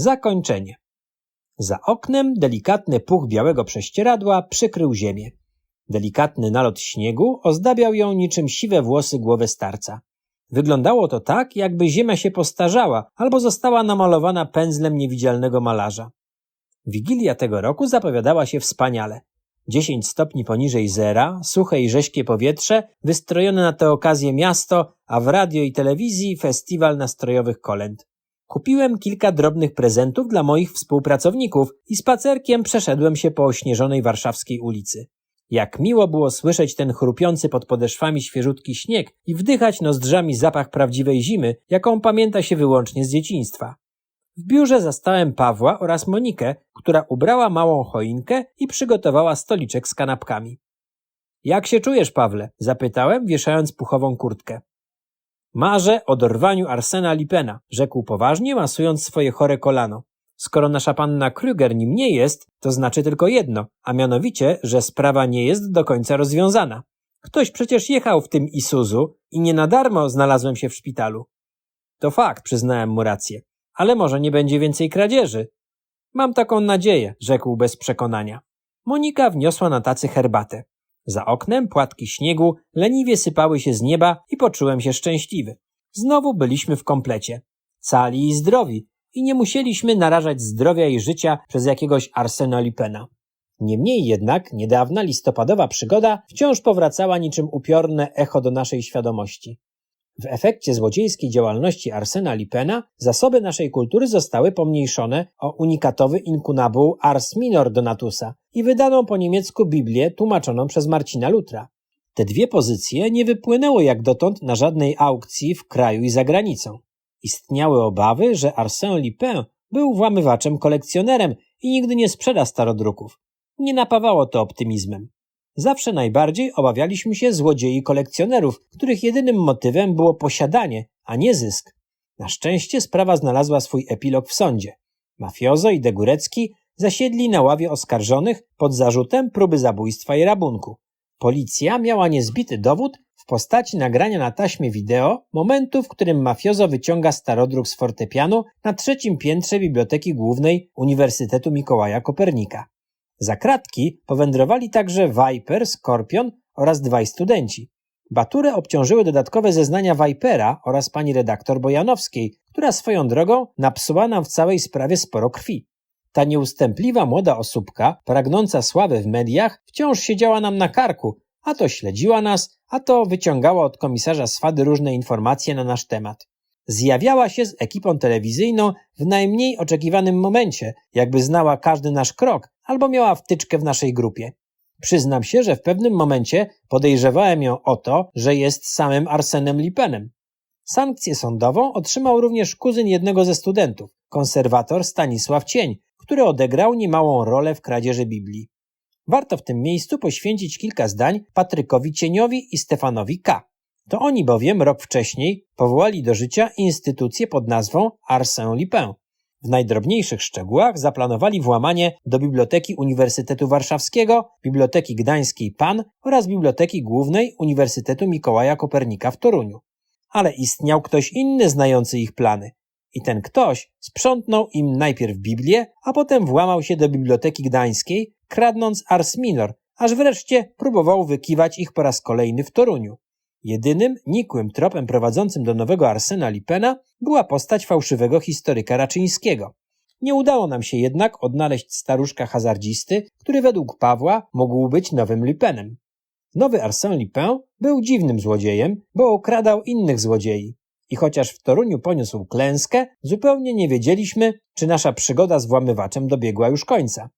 Zakończenie. Za oknem delikatny puch białego prześcieradła przykrył ziemię. Delikatny nalot śniegu ozdabiał ją niczym siwe włosy głowy starca. Wyglądało to tak, jakby ziemia się postarzała albo została namalowana pędzlem niewidzialnego malarza. Wigilia tego roku zapowiadała się wspaniale. 10 stopni poniżej zera, suche i rześkie powietrze, wystrojone na tę okazję miasto, a w radio i telewizji festiwal nastrojowych kolęd. Kupiłem kilka drobnych prezentów dla moich współpracowników i spacerkiem przeszedłem się po ośnieżonej warszawskiej ulicy. Jak miło było słyszeć ten chrupiący pod podeszwami świeżutki śnieg i wdychać nozdrzami zapach prawdziwej zimy, jaką pamięta się wyłącznie z dzieciństwa. W biurze zastałem Pawła oraz Monikę, która ubrała małą choinkę i przygotowała stoliczek z kanapkami. Jak się czujesz, Pawle? zapytałem, wieszając puchową kurtkę. Marzę o dorwaniu Arsena Lipena, rzekł poważnie, masując swoje chore kolano. Skoro nasza panna Krüger nim nie jest, to znaczy tylko jedno, a mianowicie, że sprawa nie jest do końca rozwiązana. Ktoś przecież jechał w tym Isuzu i nie na darmo znalazłem się w szpitalu. To fakt, przyznałem mu rację. Ale może nie będzie więcej kradzieży. Mam taką nadzieję, rzekł bez przekonania. Monika wniosła na tacy herbatę. Za oknem płatki śniegu leniwie sypały się z nieba i poczułem się szczęśliwy. Znowu byliśmy w komplecie. Cali i zdrowi i nie musieliśmy narażać zdrowia i życia przez jakiegoś Arsena Lipena. Niemniej jednak niedawna listopadowa przygoda wciąż powracała niczym upiorne echo do naszej świadomości. W efekcie złodziejskiej działalności Arsena Lipena zasoby naszej kultury zostały pomniejszone o unikatowy inkunabuł Ars Minor Donatusa i wydaną po niemiecku Biblię tłumaczoną przez Marcina Lutra. Te dwie pozycje nie wypłynęły jak dotąd na żadnej aukcji w kraju i za granicą. Istniały obawy, że Arsène Lupin był włamywaczem kolekcjonerem i nigdy nie sprzeda starodruków. Nie napawało to optymizmem. Zawsze najbardziej obawialiśmy się złodziei kolekcjonerów, których jedynym motywem było posiadanie, a nie zysk. Na szczęście sprawa znalazła swój epilog w sądzie. Mafiozo i Degurecki zasiedli na ławie oskarżonych pod zarzutem próby zabójstwa i rabunku. Policja miała niezbity dowód w postaci nagrania na taśmie wideo momentu, w którym mafiozo wyciąga starodruk z fortepianu na trzecim piętrze Biblioteki Głównej Uniwersytetu Mikołaja Kopernika. Za kratki powędrowali także Viper, Skorpion oraz dwaj studenci. Baturę obciążyły dodatkowe zeznania Vipera oraz pani redaktor Bojanowskiej, która swoją drogą napsuła nam w całej sprawie sporo krwi. Ta nieustępliwa młoda osóbka, pragnąca sławy w mediach, wciąż siedziała nam na karku, a to śledziła nas, a to wyciągała od komisarza Swady różne informacje na nasz temat. Zjawiała się z ekipą telewizyjną w najmniej oczekiwanym momencie, jakby znała każdy nasz krok albo miała wtyczkę w naszej grupie. Przyznam się, że w pewnym momencie podejrzewałem ją o to, że jest samym Arsenem Lipenem. Sankcję sądową otrzymał również kuzyn jednego ze studentów, konserwator Stanisław Cień, który odegrał niemałą rolę w kradzieży Biblii. Warto w tym miejscu poświęcić kilka zdań Patrykowi Cieniowi i Stefanowi K. To oni bowiem rok wcześniej powołali do życia instytucję pod nazwą Arsène Lupin. W najdrobniejszych szczegółach zaplanowali włamanie do Biblioteki Uniwersytetu Warszawskiego, Biblioteki Gdańskiej PAN oraz Biblioteki Głównej Uniwersytetu Mikołaja Kopernika w Toruniu. Ale istniał ktoś inny znający ich plany. I ten ktoś sprzątnął im najpierw Biblię, a potem włamał się do Biblioteki Gdańskiej, kradnąc Ars Minor, aż wreszcie próbował wykiwać ich po raz kolejny w Toruniu. Jedynym, nikłym tropem prowadzącym do nowego Arsena Lipena była postać fałszywego historyka Raczyńskiego. Nie udało nam się jednak odnaleźć staruszka hazardzisty, który według Pawła mógł być nowym Lipenem. Nowy Arsène Lupin był dziwnym złodziejem, bo okradał innych złodziei. I chociaż w Toruniu poniósł klęskę, zupełnie nie wiedzieliśmy, czy nasza przygoda z włamywaczem dobiegła już końca.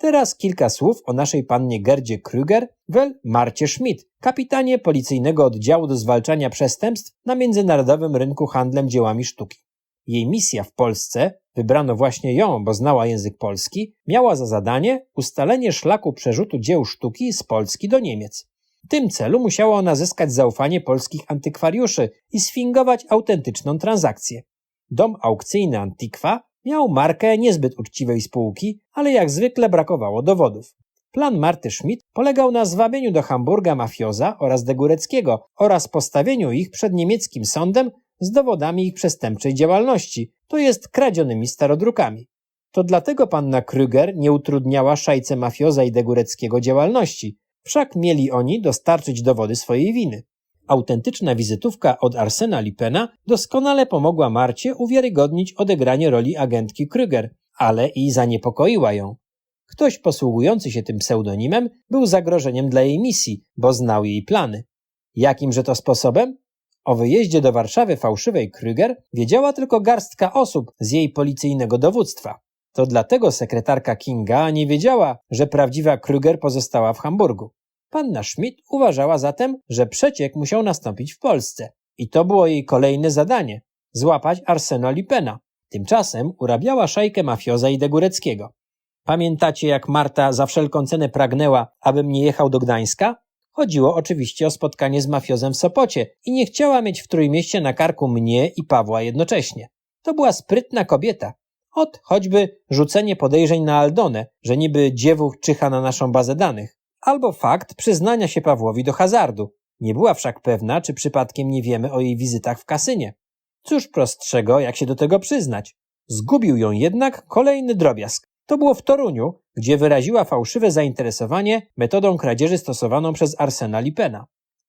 Teraz kilka słów o naszej pannie Gerdzie Krüger, wel Marcie Schmidt, kapitanie policyjnego oddziału do zwalczania przestępstw na międzynarodowym rynku handlem dziełami sztuki. Jej misja w Polsce, wybrano właśnie ją, bo znała język polski, miała za zadanie ustalenie szlaku przerzutu dzieł sztuki z Polski do Niemiec. W tym celu musiała ona zyskać zaufanie polskich antykwariuszy i sfingować autentyczną transakcję. Dom aukcyjny Antikwa miał markę niezbyt uczciwej spółki, ale jak zwykle brakowało dowodów. Plan Marty Schmidt polegał na zwabieniu do Hamburga mafioza oraz Degureckiego oraz postawieniu ich przed niemieckim sądem z dowodami ich przestępczej działalności, to jest kradzionymi starodrukami. To dlatego panna Krüger nie utrudniała szajce mafioza i Degureckiego działalności, wszak mieli oni dostarczyć dowody swojej winy. Autentyczna wizytówka od Arsena Lipena doskonale pomogła Marcie uwiarygodnić odegranie roli agentki Krüger, ale i zaniepokoiła ją. Ktoś posługujący się tym pseudonimem był zagrożeniem dla jej misji, bo znał jej plany. Jakimże to sposobem? O wyjeździe do Warszawy fałszywej Krüger wiedziała tylko garstka osób z jej policyjnego dowództwa. To dlatego sekretarka Kinga nie wiedziała, że prawdziwa Krüger pozostała w Hamburgu. Panna Schmidt uważała zatem, że przeciek musiał nastąpić w Polsce. I to było jej kolejne zadanie – złapać Arsena Lipena. Tymczasem urabiała szajkę mafioza i Degureckiego. Pamiętacie, jak Marta za wszelką cenę pragnęła, abym nie jechał do Gdańska? Chodziło oczywiście o spotkanie z mafiozem w Sopocie i nie chciała mieć w Trójmieście na karku mnie i Pawła jednocześnie. To była sprytna kobieta. Od choćby rzucenie podejrzeń na Aldonę, że niby dziewuch czyha na naszą bazę danych. Albo fakt przyznania się Pawłowi do hazardu. Nie była wszak pewna, czy przypadkiem nie wiemy o jej wizytach w kasynie. Cóż prostszego, jak się do tego przyznać. Zgubił ją jednak kolejny drobiazg. To było w Toruniu, gdzie wyraziła fałszywe zainteresowanie metodą kradzieży stosowaną przez Arsena Lipena.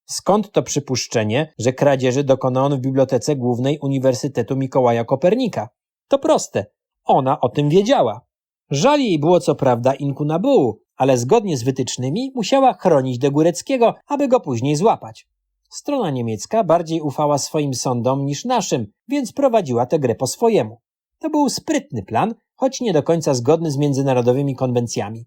Skąd to przypuszczenie, że kradzieży dokona on w Bibliotece Głównej Uniwersytetu Mikołaja Kopernika? To proste. Ona o tym wiedziała. Żal jej było co prawda inkunabułu, ale zgodnie z wytycznymi musiała chronić Degóreckiego, aby go później złapać. Strona niemiecka bardziej ufała swoim sądom niż naszym, więc prowadziła tę grę po swojemu. To był sprytny plan, choć nie do końca zgodny z międzynarodowymi konwencjami.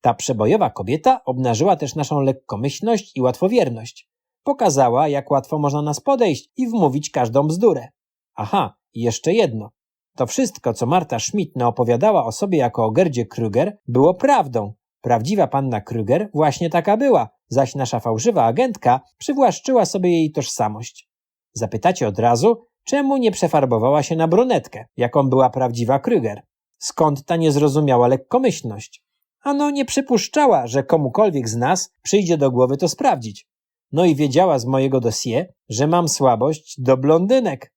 Ta przebojowa kobieta obnażyła też naszą lekkomyślność i łatwowierność. Pokazała, jak łatwo można nas podejść i wmówić każdą bzdurę. Aha, i jeszcze jedno. To wszystko, co Marta Schmidt naopowiadała o sobie jako o Gerdzie Krüger, było prawdą. Prawdziwa panna Krüger właśnie taka była, zaś nasza fałszywa agentka przywłaszczyła sobie jej tożsamość. Zapytacie od razu, czemu nie przefarbowała się na brunetkę, jaką była prawdziwa Krüger? Skąd ta niezrozumiała lekkomyślność? Ano nie przypuszczała, że komukolwiek z nas przyjdzie do głowy to sprawdzić. No i wiedziała z mojego dosie, że mam słabość do blondynek.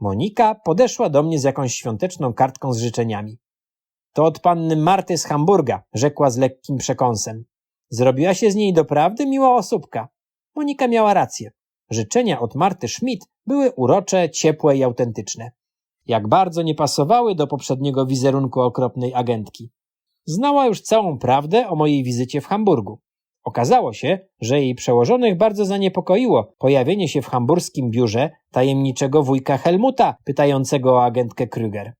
Monika podeszła do mnie z jakąś świąteczną kartką z życzeniami. To od panny Marty z Hamburga, rzekła z lekkim przekąsem. Zrobiła się z niej doprawdy miła osóbka. Monika miała rację. Życzenia od Marty Schmidt były urocze, ciepłe i autentyczne. Jak bardzo nie pasowały do poprzedniego wizerunku okropnej agentki. Znała już całą prawdę o mojej wizycie w Hamburgu. Okazało się, że jej przełożonych bardzo zaniepokoiło pojawienie się w hamburskim biurze tajemniczego wujka Helmuta pytającego o agentkę Krüger.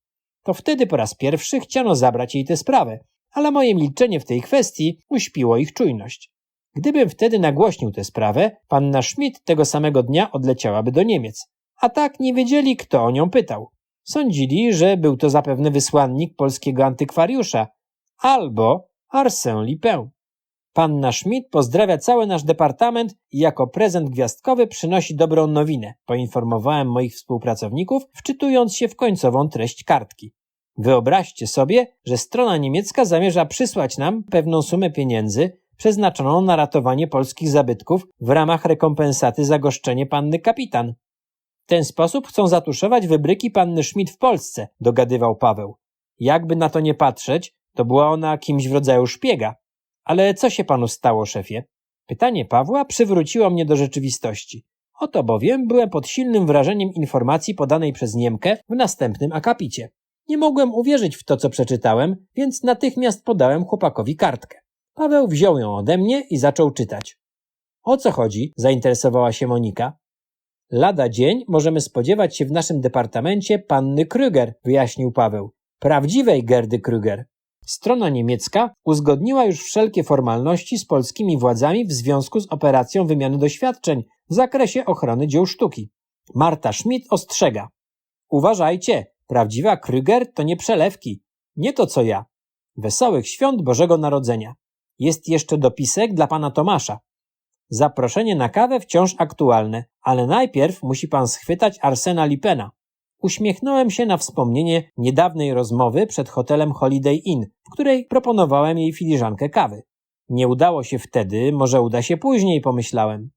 To wtedy po raz pierwszy chciano zabrać jej tę sprawę, ale moje milczenie w tej kwestii uśpiło ich czujność. Gdybym wtedy nagłośnił tę sprawę, panna Schmidt tego samego dnia odleciałaby do Niemiec. A tak nie wiedzieli, kto o nią pytał. Sądzili, że był to zapewne wysłannik polskiego antykwariusza albo Arsène Lupin. Panna Schmidt pozdrawia cały nasz departament i jako prezent gwiazdkowy przynosi dobrą nowinę, poinformowałem moich współpracowników, wczytując się w końcową treść kartki. Wyobraźcie sobie, że strona niemiecka zamierza przysłać nam pewną sumę pieniędzy przeznaczoną na ratowanie polskich zabytków w ramach rekompensaty za goszczenie panny kapitan. W ten sposób chcą zatuszować wybryki panny Schmidt w Polsce, dogadywał Paweł. Jakby na to nie patrzeć, to była ona kimś w rodzaju szpiega. Ale co się panu stało, szefie? Pytanie Pawła przywróciło mnie do rzeczywistości. Oto bowiem byłem pod silnym wrażeniem informacji podanej przez Niemkę w następnym akapicie. Nie mogłem uwierzyć w to, co przeczytałem, więc natychmiast podałem chłopakowi kartkę. Paweł wziął ją ode mnie i zaczął czytać. O co chodzi? zainteresowała się Monika. Lada dzień możemy spodziewać się w naszym departamencie panny Krüger, wyjaśnił Paweł. Prawdziwej Gerdy Krüger. Strona niemiecka uzgodniła już wszelkie formalności z polskimi władzami w związku z operacją wymiany doświadczeń w zakresie ochrony dzieł sztuki. Marta Schmidt ostrzega. Uważajcie, prawdziwa Krüger to nie przelewki. Nie to co ja. Wesołych świąt Bożego Narodzenia. Jest jeszcze dopisek dla pana Tomasza. Zaproszenie na kawę wciąż aktualne, ale najpierw musi pan schwytać Arsena Lipena. Uśmiechnąłem się na wspomnienie niedawnej rozmowy przed hotelem Holiday Inn, w której proponowałem jej filiżankę kawy. Nie udało się wtedy, może uda się później, pomyślałem.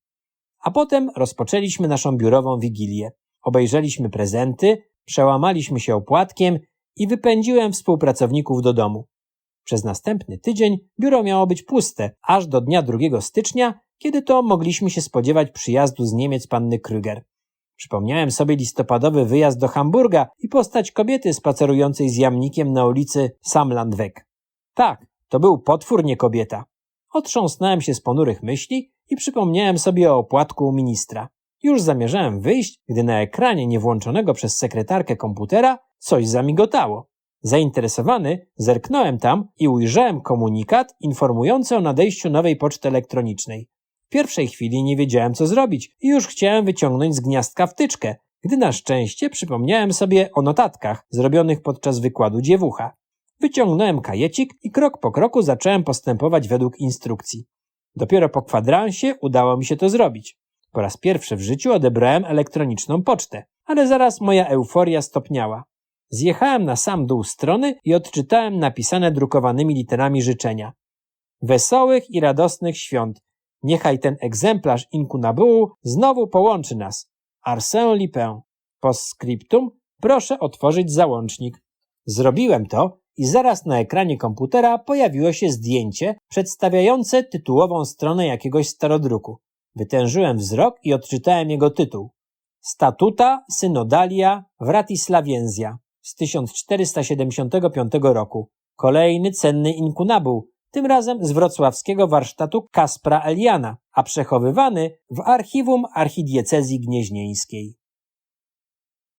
A potem rozpoczęliśmy naszą biurową wigilię. obejrzeliśmy prezenty, przełamaliśmy się opłatkiem i wypędziłem współpracowników do domu. Przez następny tydzień biuro miało być puste, aż do dnia 2 stycznia, kiedy to mogliśmy się spodziewać przyjazdu z Niemiec panny Krüger. Przypomniałem sobie listopadowy wyjazd do Hamburga i postać kobiety spacerującej z jamnikiem na ulicy Samlandweg. Tak, to był potwór, nie kobieta. Otrząsnąłem się z ponurych myśli i przypomniałem sobie o opłatku ministra. Już zamierzałem wyjść, gdy na ekranie niewłączonego przez sekretarkę komputera coś zamigotało. Zainteresowany zerknąłem tam i ujrzałem komunikat informujący o nadejściu nowej poczty elektronicznej. W pierwszej chwili nie wiedziałem, co zrobić i już chciałem wyciągnąć z gniazdka wtyczkę, gdy na szczęście przypomniałem sobie o notatkach zrobionych podczas wykładu dziewucha. Wyciągnąłem kajecik i krok po kroku zacząłem postępować według instrukcji. Dopiero po kwadransie udało mi się to zrobić. Po raz pierwszy w życiu odebrałem elektroniczną pocztę, ale zaraz moja euforia stopniała. Zjechałem na sam dół strony i odczytałem napisane drukowanymi literami życzenia. Wesołych i radosnych świąt. Niechaj ten egzemplarz Inkunabułu znowu połączy nas. Arsène Lupin. Postscriptum. Proszę otworzyć załącznik. Zrobiłem to i zaraz na ekranie komputera pojawiło się zdjęcie przedstawiające tytułową stronę jakiegoś starodruku. Wytężyłem wzrok i odczytałem jego tytuł. Statuta Synodalia Wratislawienzja z 1475 roku. Kolejny cenny inkunabuł, tym razem z wrocławskiego warsztatu Kaspra Eliana, a przechowywany w archiwum archidiecezji gnieźnieńskiej.